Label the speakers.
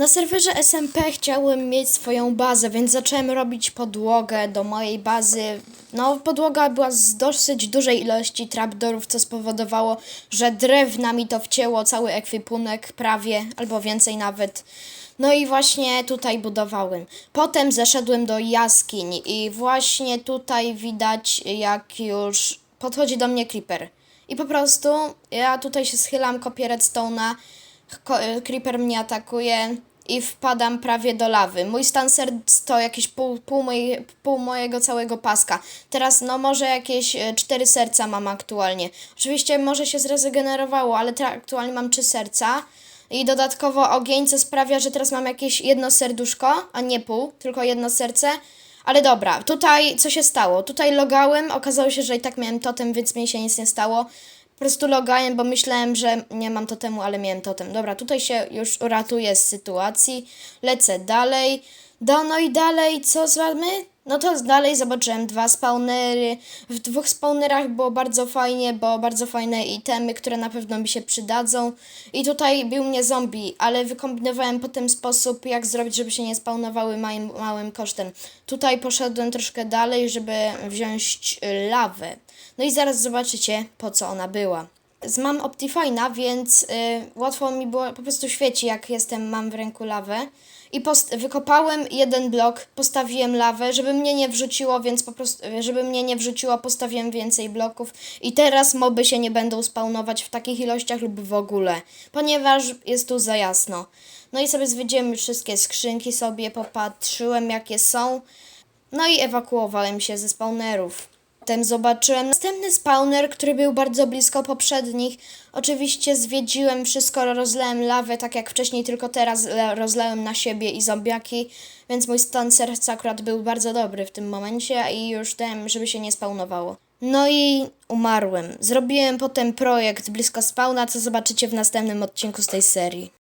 Speaker 1: Na serwerze SMP chciałem mieć swoją bazę, więc zacząłem robić podłogę do mojej bazy. No, podłoga była z dosyć dużej ilości trapdorów, co spowodowało, że drewna mi to wcięło cały ekwipunek prawie, albo więcej nawet. No i właśnie tutaj budowałem. Potem zeszedłem do jaskiń i właśnie tutaj widać jak już podchodzi do mnie creeper. I po prostu ja tutaj się schylam, kopię redstone'a, Creeper mnie atakuje i wpadam prawie do lawy. Mój stan serc to jakieś pół, pół, mojej, pół mojego całego paska. Teraz no może jakieś e, cztery serca mam aktualnie. Oczywiście może się zregenerowało, ale aktualnie mam trzy serca. I dodatkowo ogień, co sprawia, że teraz mam jakieś jedno serduszko, a nie pół, tylko jedno serce. Ale dobra, tutaj co się stało? Tutaj logałem, okazało się, że i tak miałem totem, więc mi się nic nie stało. Prostu logałem, bo myślałem, że nie mam totemu, ale miałem totem. Dobra, tutaj się już uratuję z sytuacji. Lecę dalej. Do, no i dalej, co mamy? No to dalej zobaczyłem dwa spawnery. W dwóch spawnerach było bardzo fajnie, bo bardzo fajne itemy, które na pewno mi się przydadzą. I tutaj był mnie zombie, ale wykombinowałem potem sposób, jak zrobić, żeby się nie spawnowały małym, małym kosztem. Tutaj poszedłem troszkę dalej, żeby wziąć lawę. No i zaraz zobaczycie, po co ona była. Mam Optifine'a, więc y, łatwo mi było, po prostu świeci, jak jestem, mam w ręku lawę. I wykopałem jeden blok, postawiłem lawę, żeby mnie nie wrzuciło, więc po prostu, żeby mnie nie wrzuciło, postawiłem więcej bloków. I teraz moby się nie będą spawnować w takich ilościach lub w ogóle, ponieważ jest tu za jasno. No i sobie zwiedziłem wszystkie skrzynki sobie, popatrzyłem jakie są. No i ewakuowałem się ze spawnerów. Potem zobaczyłem następny spawner, który był bardzo blisko poprzednich. Oczywiście zwiedziłem wszystko, rozlałem lawę, tak jak wcześniej, tylko teraz rozlałem na siebie i zombiaki, więc mój stan serca akurat był bardzo dobry w tym momencie i już dałem, żeby się nie spawnowało. No i umarłem. Zrobiłem potem projekt blisko spawna, co zobaczycie w następnym odcinku z tej serii.